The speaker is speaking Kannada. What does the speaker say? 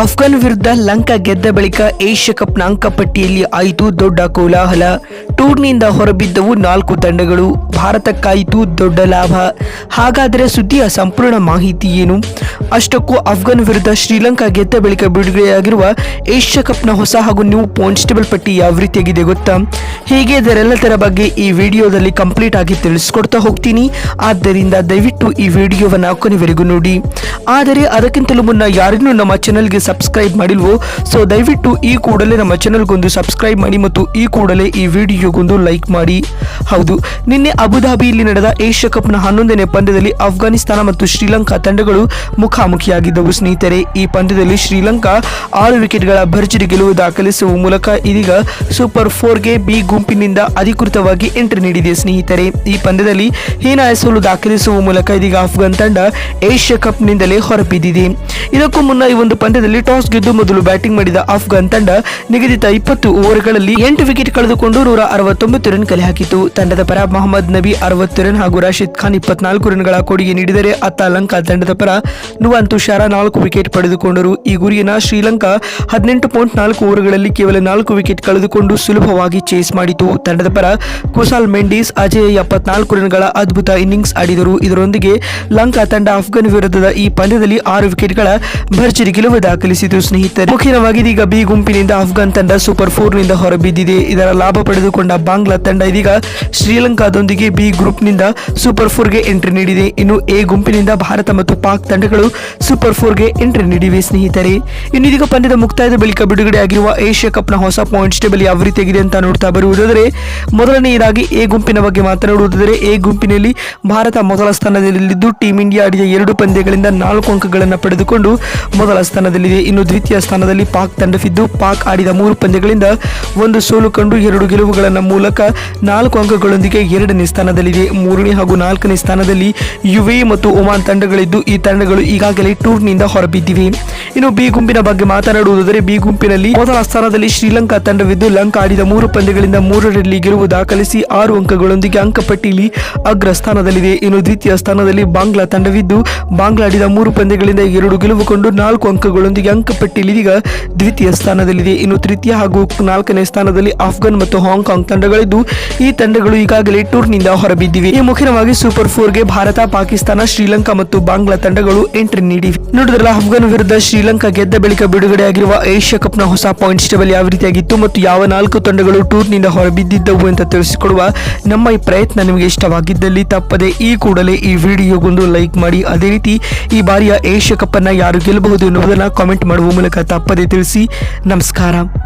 ಅಫ್ಘಾನ್ ವಿರುದ್ಧ ಲಂಕಾ ಗೆದ್ದ ಬಳಿಕ ಏಷ್ಯಾ ಕಪ್ನ ಅಂಕಪಟ್ಟಿಯಲ್ಲಿ ಆಯಿತು ದೊಡ್ಡ ಕೋಲಾಹಲ. ಟೂರ್ನಿಯಿಂದ ಹೊರಬಿದ್ದವು ನಾಲ್ಕು ತಂಡಗಳು. ಭಾರತಕ್ಕಾಯಿತು ದೊಡ್ಡ ಲಾಭ. ಹಾಗಾದರೆ ಸುದ್ದಿಯ ಸಂಪೂರ್ಣ ಮಾಹಿತಿ ಏನು? ಅಷ್ಟಕ್ಕೂ ಆಫ್ಘಾನ್ ವಿರುದ್ಧ ಶ್ರೀಲಂಕಾ ಗೆದ್ದ ಬಳಿಕ ಬಿಡುಗಡೆಯಾಗಿರುವ ಏಷ್ಯಾ ಕಪ್ನ ಹೊಸ ಹಾಗೂ ನ್ಯೂ ಪಾಯಿಂಟ್ಸ್ಟೇಬಲ್ ಪಟ್ಟಿ ಯಾವ ರೀತಿಯಾಗಿದೆ ಗೊತ್ತಾ? ಹೀಗೆ ಇದರೆಲ್ಲದರ ಬಗ್ಗೆ ಈ ವಿಡಿಯೋದಲ್ಲಿ ಕಂಪ್ಲೀಟ್ ಆಗಿ ತಿಳಿಸ್ಕೊಡ್ತಾ ಹೋಗ್ತೀನಿ. ಆದ್ದರಿಂದ ದಯವಿಟ್ಟು ಈ ವಿಡಿಯೋವನ್ನು ಕೊನೆವರೆಗೂ ನೋಡಿ. ಆದರೆ ಅದಕ್ಕಿಂತಲೂ ಮುನ್ನ ಯಾರಿಗೂ ನಮ್ಮ ಚಾನಲ್ಗೆ ಸಬ್ಸ್ಕ್ರೈಬ್ ಮಾಡಿಲ್ವೋ ಸೊ ದಯವಿಟ್ಟು ಈ ಕೂಡಲೇ ನಮ್ಮ ಚಾನಲ್ಗೊಂದು ಸಬ್ಸ್ಕ್ರೈಬ್ ಮಾಡಿ ಮತ್ತು ಈ ಕೂಡಲೇ ಈ ವಿಡಿಯೋಗೊಂದು ಲೈಕ್ ಮಾಡಿ. ಹೌದು, ನಿನ್ನೆ ಅಬುಧಾಬಿಯಲ್ಲಿ ನಡೆದ ಏಷ್ಯಾ ಕಪ್ನ ಹನ್ನೊಂದನೇ ಪಂದ್ಯದಲ್ಲಿ ಅಫ್ಘಾನಿಸ್ತಾನ ಮತ್ತು ಶ್ರೀಲಂಕಾ ತಂಡಗಳು ಮುಖಾಮುಖಿಯಾಗಿದ್ದವು. ಸ್ನೇಹಿತರೆ, ಈ ಪಂದ್ಯದಲ್ಲಿ ಶ್ರೀಲಂಕಾ ಆರು ವಿಕೆಟ್ಗಳ ಭರ್ಜರಿ ಗೆಲುವು ದಾಖಲಿಸುವ ಮೂಲಕ ಇದೀಗ ಸೂಪರ್ ಫೋರ್ಗೆ ಬಿ ಗುಂಪಿನಿಂದ ಅಧಿಕೃತವಾಗಿ ಎಂಟ್ರಿ ನೀಡಿದೆ, ಸ್ನೇಹಿತರೆ. ಈ ಪಂದ್ಯದಲ್ಲಿ ಹೀನಾಯ ಸೋಲು ದಾಖಲಿಸುವ ಮೂಲಕ ಇದೀಗ ಅಫ್ಘಾನ್ ತಂಡ ಏಷ್ಯಾ ಕಪ್ನಿಂದಲೇ ಹೊರಬಿದ್ದಿದೆ. ಇದಕ್ಕೂ ಮುನ್ನ ಈ ಒಂದು ಪಂದ್ಯದಲ್ಲಿ ಟಾಸ್ ಗೆದ್ದು ಮೊದಲು ಬ್ಯಾಟಿಂಗ್ ಮಾಡಿದ ಅಫ್ಘಾನ್ ತಂಡ ನಿಗದಿತ ಇಪ್ಪತ್ತು ಓವರ್ಗಳಲ್ಲಿ ಎಂಟು ವಿಕೆಟ್ ಕಳೆದುಕೊಂಡು ನೂರ ಅರವತ್ತೊಂಬತ್ತು ರನ್ ಕಲೆ ಹಾಕಿತು ತಂಡದ ಪರ ಮೊಹಮ್ಮದ್ ನಬಿ ಅರವತ್ತು ರನ್ ಹಾಗೂ ರಾಶಿದ್ ಖಾನ್ ಇಪ್ಪತ್ನಾಲ್ಕು ರನ್ಗಳ ಕೊಡುಗೆ ನೀಡಿದರೆ ಅತ್ತ ಲಂಕಾ ತಂಡದ ಪರ ನುವಾನ್ ತುಷಾರ ನಾಲ್ಕು ವಿಕೆಟ್ ಪಡೆದುಕೊಂಡರು. ಈ ಗುರಿಯನ್ನ ಶ್ರೀಲಂಕಾ ಹದಿನೆಂಟು ಪಾಯಿಂಟ್ ನಾಲ್ಕು ಓವರ್ಗಳಲ್ಲಿ ಕೇವಲ ನಾಲ್ಕು ವಿಕೆಟ್ ಕಳೆದುಕೊಂಡು ಸುಲಭವಾಗಿ ಚೇಸ್ ಮಾಡಿತು. ತಂಡದ ಪರ ಕುಸಾಲ್ ಮೆಂಡೀಸ್, ಅಜಯ್ ಎಪ್ಪತ್ನಾಲ್ಕು ರನ್ಗಳ ಅದ್ಭುತ ಇನ್ನಿಂಗ್ಸ್ ಆಡಿದರು. ಇದರೊಂದಿಗೆ ಲಂಕಾ ತಂಡ ಅಫ್ಘಾನ್ ವಿರುದ್ಧದ ಈ ಪಂದ್ಯದಲ್ಲಿ ಆರು ವಿಕೆಟ್ಗಳ ಭರ್ಜರಿ ದಾಖಲಿಸಿತು, ಸ್ನೇಹಿತರೆ. ಮುಖ್ಯವಾಗಿ ಇದೀಗ ಬಿ ಗುಂಪಿನಿಂದ ಅಫ್ಘಾನ್ ತಂಡ ಸೂಪರ್ ಫೋರ್ನಿಂದ ಹೊರಬಿದ್ದಿದೆ. ಇದರ ಲಾಭ ಪಡೆದುಕೊಂಡ ಬಾಂಗ್ಲಾ ತಂಡ ಇದೀಗ ಶ್ರೀಲಂಕಾದೊಂದಿಗೆ ಬಿ ಗ್ರೂಪ್ನಿಂದ ಸೂಪರ್ ಫೋರ್ಗೆ ಎಂಟ್ರಿ ನೀಡಿದೆ. ಇನ್ನು ಎ ಗುಂಪಿನಿಂದ ಭಾರತ ಮತ್ತು ಪಾಕ್ ತಂಡಗಳು ಸೂಪರ್ ಫೋರ್ಗೆ ಎಂಟ್ರಿ ನೀಡಿವೆ, ಸ್ನೇಹಿತರೆ. ಇನ್ನು ಇದೀಗ ಪಂದ್ಯದ ಮುಕ್ತಾಯದ ಬಳಿಕ ಬಿಡುಗಡೆಯಾಗಿರುವ ಏಷ್ಯಾ ಕಪ್ನ ಹೊಸ ಪಾಯಿಂಟ್ಸ್ ಟೇಬಲ್ ಯಾವ ರೀತಿಯಾಗಿದೆ ಅಂತ ನೋಡ್ತಾ ಬರುವುದಾದರೆ, ಮೊದಲನೆಯದಾಗಿ ಎ ಗುಂಪಿನ ಬಗ್ಗೆ ಮಾತನಾಡುವುದಾದರೆ, ಎ ಗುಂಪಿನಲ್ಲಿ ಭಾರತ ಮೊದಲ ಸ್ಥಾನದಲ್ಲಿದ್ದು ಟೀಂ ಇಂಡಿಯಾ ಆಡಿದ ಎರಡು ಪಂದ್ಯಗಳಿಂದ ನಾಲ್ಕು ಅಂಕಗಳನ್ನು ಪಡೆದುಕೊಂಡು ಮೊದಲ ಸ್ಥಾನದಲ್ಲಿದೆ. ಇನ್ನು ದ್ವಿತೀಯ ಸ್ಥಾನದಲ್ಲಿ ಪಾಕ್ ತಂಡವಿದ್ದು, ಪಾಕ್ ಆಡಿದ ಮೂರು ಪಂದ್ಯಗಳಿಂದ ಒಂದು ಸೋಲು ಕಂಡು ಎರಡು ಗೆಲುವುಗಳ ಮೂಲಕ ನಾಲ್ಕು ಅಂಕಗಳೊಂದಿಗೆ ಎರಡನೇ ಸ್ಥಾನದಲ್ಲಿದೆ. ಮೂರನೇ ಹಾಗೂ ನಾಲ್ಕನೇ ಸ್ಥಾನದಲ್ಲಿ ಯುವೆ ಮತ್ತು ಒಮಾನ್ ತಂಡಗಳಿದ್ದು, ಈ ತಂಡಗಳು ಈಗಾಗಲೇ ಟೂರ್ನಿಂದ ಹೊರಬಿದ್ದಿವೆ. ಇನ್ನು ಬಿ ಗುಂಪಿನ ಬಗ್ಗೆ ಮಾತನಾಡುವುದಾದರೆ ಬಿ ಗುಂಪಿನಲ್ಲಿ ಮೊದಲ ಸ್ಥಾನದಲ್ಲಿ ಶ್ರೀಲಂಕಾ ತಂಡವಿದ್ದು ಲಂಕಾ ಆಡಿದ ಮೂರು ಪಂದ್ಯಗಳಿಂದ ಮೂರರಲ್ಲಿ ಗೆಲುವು ದಾಖಲಿಸಿ ಆರು ಅಂಕಗಳೊಂದಿಗೆ ಅಂಕಪಟ್ಟಿಯಲ್ಲಿ ಅಗ್ರ ಸ್ಥಾನದಲ್ಲಿದೆ. ಇನ್ನು ದ್ವಿತೀಯ ಸ್ಥಾನದಲ್ಲಿ ಬಾಂಗ್ಲಾ ತಂಡವಿದ್ದು ಬಾಂಗ್ಲಾ ಆಡಿದ ಮೂರು ಪಂದ್ಯಗಳಿಂದ ಎರಡು ಗೆಲುವುಕೊಂಡು ನಾಲ್ಕು ಅಂಕಗಳೊಂದಿಗೆ ಅಂಕಪಟ್ಟಿಯಲ್ಲಿ ಇದೀಗ ದ್ವಿತೀಯ ಸ್ಥಾನದಲ್ಲಿದೆ. ಇನ್ನು ತೃತೀಯ ಹಾಗೂ ನಾಲ್ಕನೇ ಸ್ಥಾನದಲ್ಲಿ ಆಫ್ಘಾನ್ ಮತ್ತು ಹಾಂಗ್ಕಾಂಗ್ ತಂಡಗಳಿದ್ದು ಈ ತಂಡಗಳು ಈಗಾಗಲೇ ಟೂರ್ನಿಂದ ಹೊರಬಿದ್ದಿವೆ. ಈ ಮುಖ್ಯವಾಗಿ ಸೂಪರ್ ಫೋರ್ಗೆ ಭಾರತ, ಪಾಕಿಸ್ತಾನ, ಶ್ರೀಲಂಕಾ ಮತ್ತು ಬಾಂಗ್ಲಾ ತಂಡಗಳು ಎಂಟ್ರಿ ನೀಡಿವೆ. ನೋಡಿದ್ರಲ್ಲ, ಆಫ್ಘಾನ್ ವಿರುದ್ಧ ಶ್ರೀಲಂಕಾ ಗೆದ್ದ ಬಳಿಕ ಬಿಡುಗಡೆಯಾಗಿರುವ ಏಷ್ಯಾ ಕಪ್ನ ಹೊಸ ಪಾಯಿಂಟ್ಸ್ ಟೇಬಲ್ ಯಾವ ರೀತಿಯಾಗಿತ್ತು ಮತ್ತು ಯಾವ ನಾಲ್ಕು ತಂಡಗಳು ಟೂರ್ನಿಂದ ಹೊರಬಿದ್ದಿದ್ದವು ಅಂತ ತಿಳಿಸಿಕೊಡುವ ನಮ್ಮ ಈ ಪ್ರಯತ್ನ ನಿಮಗೆ ಇಷ್ಟವಾಗಿದ್ದಲ್ಲಿ ತಪ್ಪದೆ ಈ ಕೂಡಲೇ ಈ ವಿಡಿಯೋಗೊಂದು ಲೈಕ್ ಮಾಡಿ. ಅದೇ ರೀತಿ ಈ ಬಾರಿಯ ಏಷ್ಯಾ ಕಪ್ ಅನ್ನ ಯಾರು ಗೆಲ್ಲಬಹುದು ಎನ್ನುವುದನ್ನು ಕಾಮೆಂಟ್ ಮಾಡುವ ಮೂಲಕ ತಪ್ಪದೆ ತಿಳಿಸಿ. ನಮಸ್ಕಾರ.